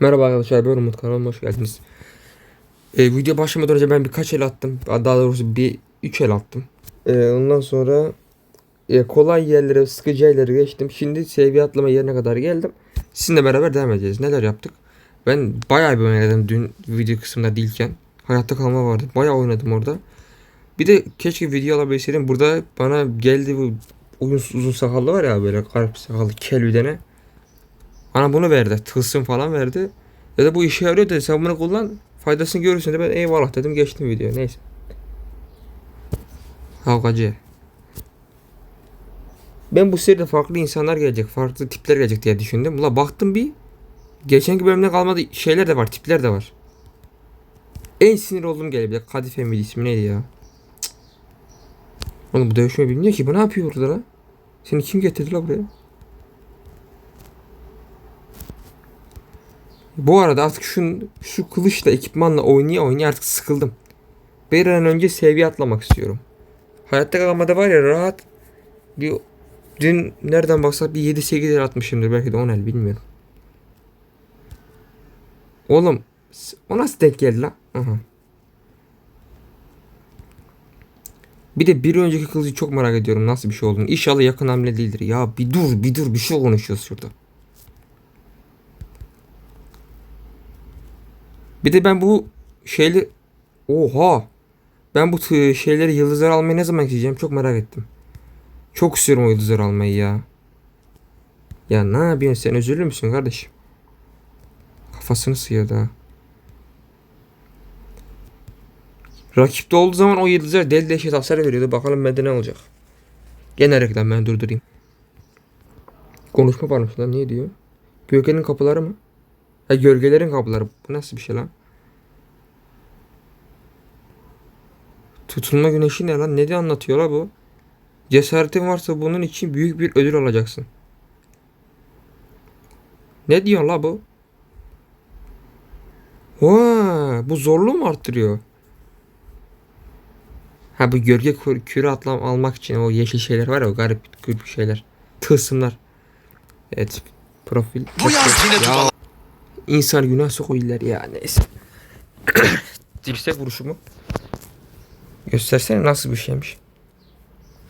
Merhaba arkadaşlar ben Umut kanalıma hoş geldiniz. Ee, video başlamadan önce ben birkaç el attım. Daha doğrusu bir üç el attım. Ee, ondan sonra e, kolay yerlere sıkıcı yerlere geçtim. Şimdi seviye atlama yerine kadar geldim. Sizinle beraber devam edeceğiz. Neler yaptık? Ben bayağı bir oynadım dün video kısmında değilken. Hayatta kalma vardı. Bayağı oynadım orada. Bir de keşke video alabilseydim. Burada bana geldi bu uzun, uzun sakallı var ya böyle garip sakallı kel bir. Bana bunu verdi. Tılsım falan verdi. Da bu işe yarıyor dedi. Sen bunu kullan. Faydasını görürsün de ben eyvallah dedim. Geçtim video. Neyse. Kavgacı. Ben bu seride farklı insanlar gelecek. Farklı tipler gelecek diye düşündüm. Ula baktım bir. Geçenki bölümde kalmadı şeyler de var. Tipler de var. En sinir olduğum de Kadife miydi ismi neydi ya? Cık. Oğlum bu dövüşmeyi bilmiyor ki. Bu ne yapıyor burada lan? Seni kim getirdi la buraya? Bu arada artık şun, şu kılıçla ekipmanla oynaya oynaya artık sıkıldım. Bir an önce seviye atlamak istiyorum. Hayatta kalmada var ya rahat bir dün nereden baksak bir 7-8 el atmışımdır belki de 10 el bilmiyorum. Oğlum o nasıl denk geldi lan? Aha. Bir de bir önceki kılıcı çok merak ediyorum nasıl bir şey olduğunu. İnşallah yakın hamle değildir. Ya bir dur bir dur bir şey konuşuyoruz şurada. Bir de ben bu şeyli oha ben bu şeyleri yıldızlar almayı ne zaman gideceğim çok merak ettim. Çok istiyorum o yıldızları almayı ya. Ya ne yapıyorsun sen özürlü müsün kardeşim? Kafasını sıyırdı ha. Rakipte olduğu zaman o yıldızlar deli dehşet hasar veriyordu. Bakalım bende ne olacak. Gene reklam ben durdurayım. Konuşma varmış lan niye diyor? Gölgenin kapıları mı? Ha gölgelerin kapıları. Bu nasıl bir şey lan? Tutulma güneşi ne lan? Ne diye anlatıyor la bu? Cesaretin varsa bunun için büyük bir ödül alacaksın. Ne diyor la bu? Vaa, bu zorluğu mu arttırıyor? Ha bu gölge kür- küre atlam almak için o yeşil şeyler var ya o garip garip şeyler. Tılsımlar. Evet. Profil. Bu yaz yine ya. İnsan günah sokuyorlar ya neyse. Dirsek vuruşu mu? Göstersene nasıl bir şeymiş.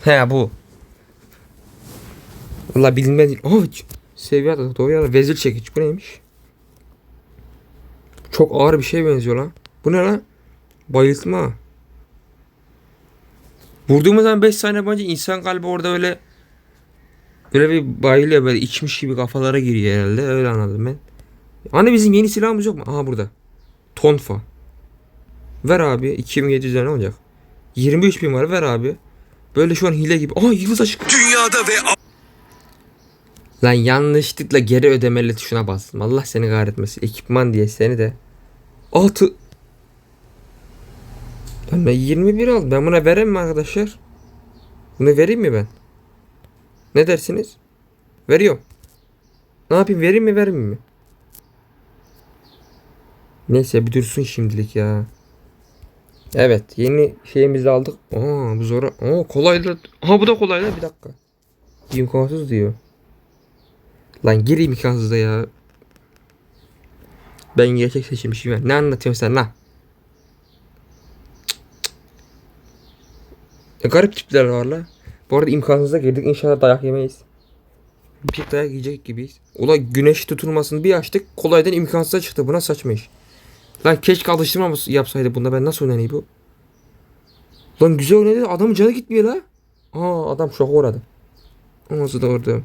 He bu. Valla bilinmedi. Oh, seviye atladık doğru ya. Vezir çekiç bu neymiş? Çok ağır bir şey benziyor lan. Bu ne lan? Bayıltma. Vurduğumuz zaman 5 saniye boyunca insan kalbi orada öyle böyle bir bayılıyor böyle içmiş gibi kafalara giriyor herhalde. Öyle anladım ben. Hani bizim yeni silahımız yok mu? Aha burada. Tonfa. Ver abi. 2700 lira ne olacak? 23 bin var ver abi. Böyle şu an hile gibi. Aa yıldız açık. Dünyada ve Lan yanlışlıkla geri ödemeli tuşuna bastım. Allah seni kahretmesin. Ekipman diye seni de. Altı. Lan ben 21 aldım. Ben buna vereyim mi arkadaşlar? Bunu vereyim mi ben? Ne dersiniz? Veriyorum. Ne yapayım vereyim mi vermeyeyim mi? Neyse bir dursun şimdilik ya. Evet yeni şeyimizi aldık. Aa bu zora. Aa kolaylı. Aha bu da kolaylı bir dakika. İmkansız diyor. Lan gir imkansızda ya. Ben gerçek seçmişim ya. Ne anlatıyorsun sen lan? Ne garip tipler var la. Bu arada imkansıza girdik. İnşallah dayak yemeyiz. Bir dayak yiyecek gibiyiz. Ula güneş tutulmasını bir açtık. Kolaydan imkansıza çıktı. Buna saçma iş. Lan keşke alıştırma yapsaydı bunda. Ben nasıl oynayayım bu? Lan güzel oynadı. Adamın canı gitmiyor la. Aa adam şoka uğradı. Ağzı da orada.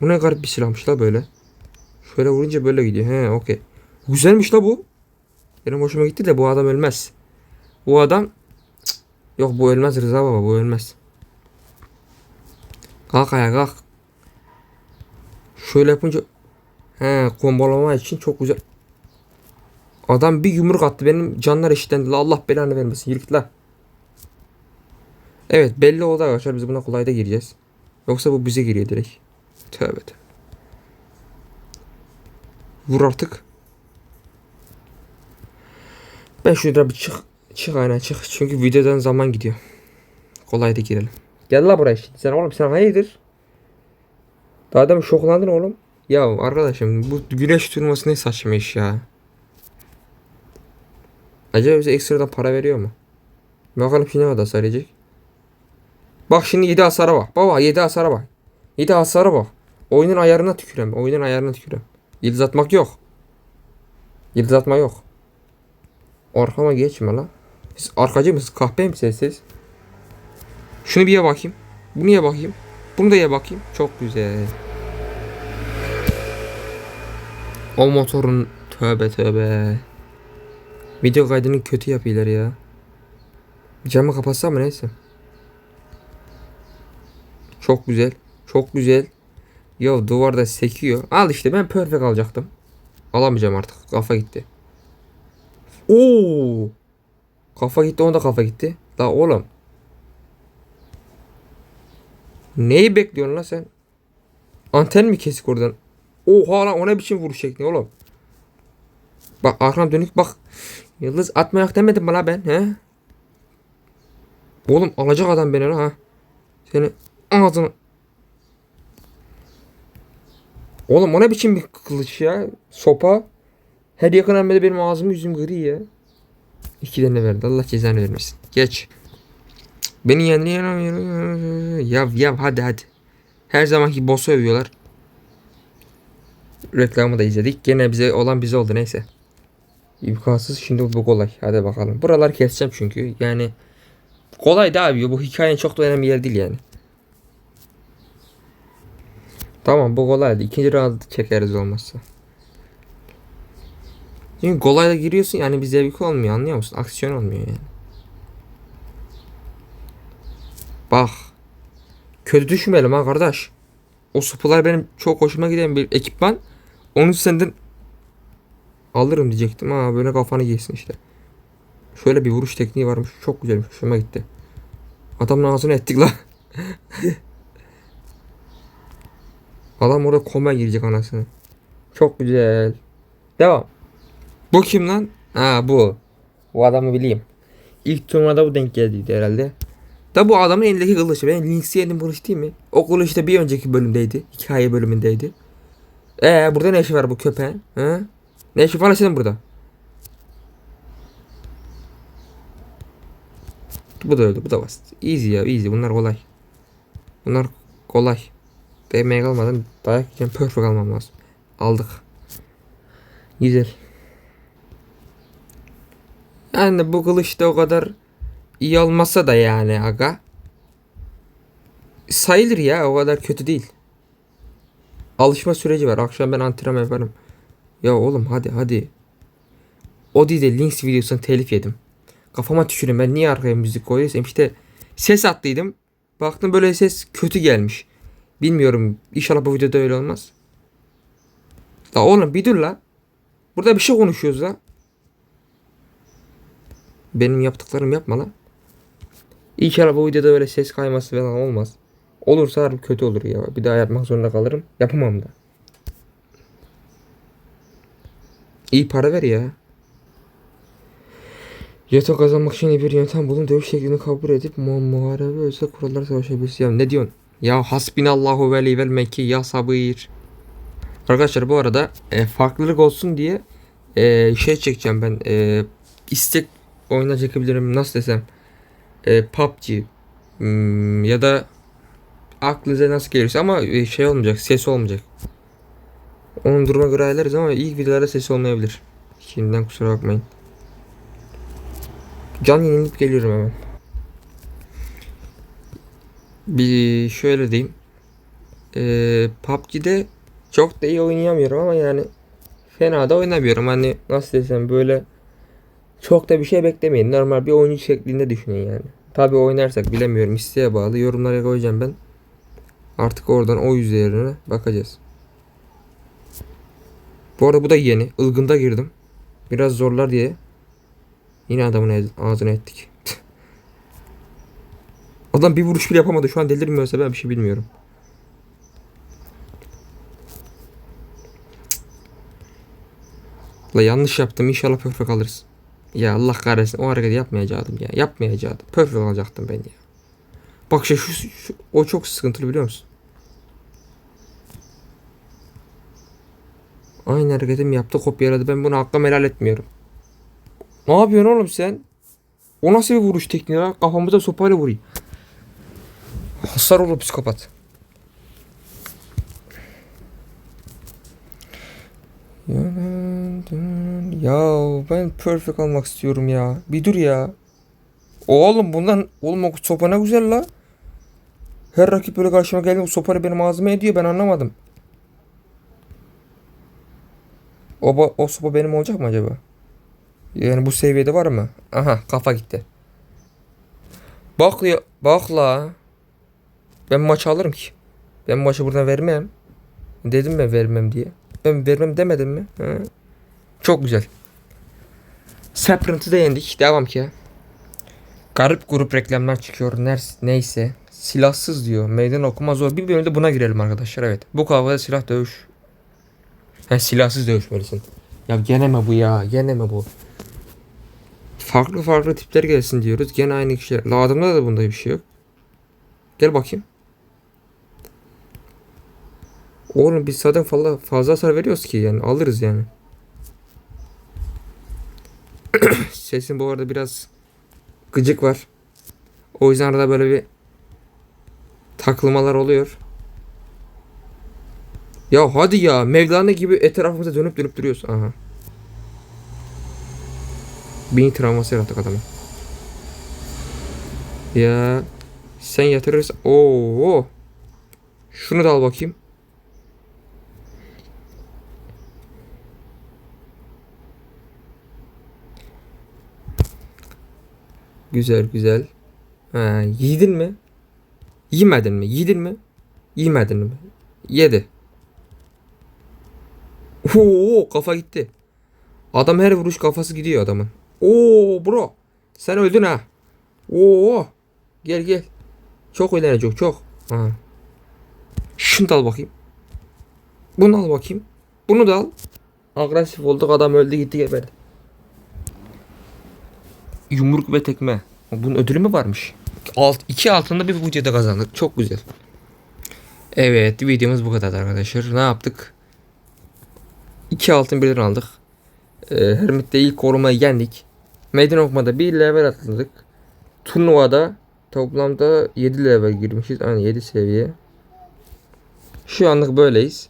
Bu ne garip bir silahmış la böyle. Şöyle vurunca böyle gidiyor. He okey. Güzelmiş la bu. Benim hoşuma gitti de bu adam ölmez. Bu adam Cık. yok bu ölmez Rıza baba bu ölmez. Kalk ayağa kalk. Şöyle yapınca he kombolama için çok güzel. Adam bir yumruk attı benim canlar eşitlendi. La Allah belanı vermesin. Yürü git la. Evet belli oldu arkadaşlar biz buna kolayda gireceğiz. Yoksa bu bize giriyor direkt. Tövbe tövbe. Vur artık. Ben şuradan bir çık. Çık aynen çık. Çünkü videodan zaman gidiyor. Kolay da girelim. Gel la buraya şimdi. Sen oğlum sen hayırdır? Daha da mı şoklandın oğlum? Ya arkadaşım bu güneş turnuvası ne saçma iş ya. Acaba bize ekstradan para veriyor mu? Bakalım şimdi ne kadar hasar yiyecek. Bak şimdi 7 hasara bak. Baba 7 hasara bak. 7 hasara bak. Oyunun ayarına tükürem. Oyunun ayarına tükürem. Yıldız atmak yok. Yıldız atma yok. Arkama geçme lan. Siz arkacı mısınız? Kahpe misiniz siz? Şunu bir ye bakayım. Bunu ye bakayım. Bunu da ye bakayım. Çok güzel. O motorun tövbe tövbe. Video kaydını kötü yapıyorlar ya. Camı kapatsam mı neyse. Çok güzel. Çok güzel. Ya duvarda sekiyor. Al işte ben perfect alacaktım. Alamayacağım artık. Kafa gitti. Oo. Kafa gitti onda kafa gitti. La oğlum. Neyi bekliyorsun lan sen? Anten mi kesik oradan? Oha lan o ne biçim vuruş şekli oğlum. Bak arkam dönük bak. Yıldız atma yok demedim bana ben he? Oğlum alacak adam beni ha. Seni ağzını. Oğlum o ne biçim bir kılıç ya? Sopa. Her yakın hamlede benim ağzım yüzüm gri ya. İki tane verdi. Allah cezanı vermesin. Geç. Beni yendi. Ya ya hadi hadi. Her zamanki boss'u övüyorlar. Reklamı da izledik. Gene bize olan bize oldu neyse. İmkansız şimdi bu kolay. Hadi bakalım. Buraları keseceğim çünkü. Yani kolay da abi. Bu hikayenin çok da önemli yer değil yani. Tamam bu kolaydı. İkinci round çekeriz olmazsa. Çünkü kolayla giriyorsun yani bir zevk olmuyor anlıyor musun? Aksiyon olmuyor yani. Bak. Kötü düşmeyelim ha kardeş. O sıpılar benim çok hoşuma giden bir ekipman. Onu senden alırım diyecektim ha böyle kafanı giysin işte. Şöyle bir vuruş tekniği varmış. Çok güzelmiş. Hoşuma gitti. Adamın ağzını ettik la. Adam orada koma girecek anasını. Çok güzel. Devam. Bu kim lan? Ha bu. Bu adamı bileyim. İlk turnuvada bu denk geldiydi herhalde. Da bu adamın elindeki kılıç. Ben Lynx'i yedim kılıç değil mi? O kılıç da bir önceki bölümdeydi. Hikaye bölümündeydi. Ee burada ne işi var bu köpeğin? Ha? Ne işi var senin burada? Bu da öldü. Bu da basit. Easy ya easy. Bunlar kolay. Bunlar kolay. Değmeye kalmadan dayak yiyeceğim. Perfect almam lazım. Aldık. Güzel. Yani bu kılıç da o kadar iyi olmasa da yani aga. Sayılır ya o kadar kötü değil. Alışma süreci var. Akşam ben antrenman yaparım. Ya oğlum hadi hadi. O değil de Links videosunu telif yedim. Kafama tükürüm ben niye arkaya müzik koyuyorsam işte ses attıydım. Baktım böyle ses kötü gelmiş. Bilmiyorum inşallah bu videoda öyle olmaz. La oğlum bir dur la. Burada bir şey konuşuyoruz la. Benim yaptıklarım yapma lan. İnşallah bu videoda öyle ses kayması falan olmaz. Olursa harbi kötü olur ya. Bir daha yapmak zorunda kalırım. Yapamam da. İyi para ver ya. Yatak kazanmak için bir yöntem bulun. Dövüş şeklini kabul edip mu muharebe özel kurallar savaşabilirsin. Ya ne diyorsun? Ya hasbinallahu ve vel mekki ya sabır. Arkadaşlar bu arada e, farklılık olsun diye e, şey çekeceğim ben. E, istek oyuna çekebilirim. Nasıl desem. E, PUBG hmm, ya da aklınıza nasıl gelirse ama e, şey olmayacak. Ses olmayacak. Onun duruma göre ayarlarız ama ilk videolarda ses olmayabilir. Şimdiden kusura bakmayın. Can yenilip geliyorum hemen. Bir şöyle diyeyim. Ee, PUBG'de çok da iyi oynayamıyorum ama yani fena da oynamıyorum. Hani nasıl desem böyle çok da bir şey beklemeyin. Normal bir oyuncu şeklinde düşünün yani. Tabi oynarsak bilemiyorum. İsteğe bağlı. Yorumlara koyacağım ben. Artık oradan o üzerine bakacağız. Bu arada bu da yeni. Ilgında girdim. Biraz zorlar diye. Yine adamın ağzına ettik. Adam bir vuruş bile yapamadı. Şu an delirmiyorsa ben bir şey bilmiyorum. La yanlış yaptım. İnşallah perfect alırız. Ya Allah kahretsin. O hareketi yapmayacaktım ya. Yapmayacaktım. Perfect alacaktım ben ya. Bak şu, şu, şu o çok sıkıntılı biliyor musun? Aynı hareketimi yaptı kopyaladı. Ben bunu hakkım helal etmiyorum. Ne yapıyorsun oğlum sen? O nasıl bir vuruş tekniği lan? Kafamıza sopayla vurayım. Hasar olur psikopat. Ya ben perfect almak istiyorum ya. Bir dur ya. Oğlum bundan oğlum o sopa ne güzel la. Her rakip böyle karşıma geldi o sopanı benim ağzıma ediyor ben anlamadım. O, o sopa benim olacak mı acaba? Yani bu seviyede var mı? Aha kafa gitti. Bak ya bak la. Ben maçı alırım ki. Ben maçı buradan vermem. Dedim ben vermem diye. Ben vermem demedim mi? Ha. Çok güzel. Serpent'i de yendik. Devam ki. Garip grup reklamlar çıkıyor. Neyse. Silahsız diyor. Meydan okuma zor. Bir bölümde buna girelim arkadaşlar. Evet. Bu kavgada silah dövüş. Ha, silahsız dövüşmelisin. Ya gene mi bu ya? Gene mi bu? Farklı farklı tipler gelsin diyoruz. Gene aynı kişiler. La adamda da bunda bir şey yok. Gel bakayım. Oğlum biz zaten fazla, fazla hasar veriyoruz ki yani alırız yani. Sesin bu arada biraz gıcık var. O yüzden arada böyle bir takılmalar oluyor. Ya hadi ya Mevlana gibi etrafımıza dönüp dönüp duruyoruz. Aha. Bin travması yarattık adamı. Ya sen yatırırsan Oo. Şunu da al bakayım. Güzel güzel. Ha, yedin mi? Yemedin mi? Yedin mi? Yemedin mi? Yedi. Oo kafa gitti. Adam her vuruş kafası gidiyor adamın. Oo bro. Sen öldün ha. Oo. Gel gel. Çok eğlenecek çok. Ha. Şunu da al bakayım. Bunu al bakayım. Bunu da al. Agresif olduk adam öldü gitti geberdi. Yumruk ve tekme. Bunun ödülü mü varmış? Alt, iki altında bir videoda kazandık. Çok güzel. Evet videomuz bu kadar arkadaşlar. Ne yaptık? İki altın birden aldık. Ee, Hermit'te ilk korumayı yendik. Meydan okumada bir level atladık. Turnuvada toplamda 7 level girmişiz. Yani 7 seviye. Şu anlık böyleyiz.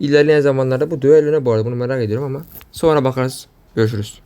İlerleyen zamanlarda bu düello ne bu arada bunu merak ediyorum ama sonra bakarız. Görüşürüz.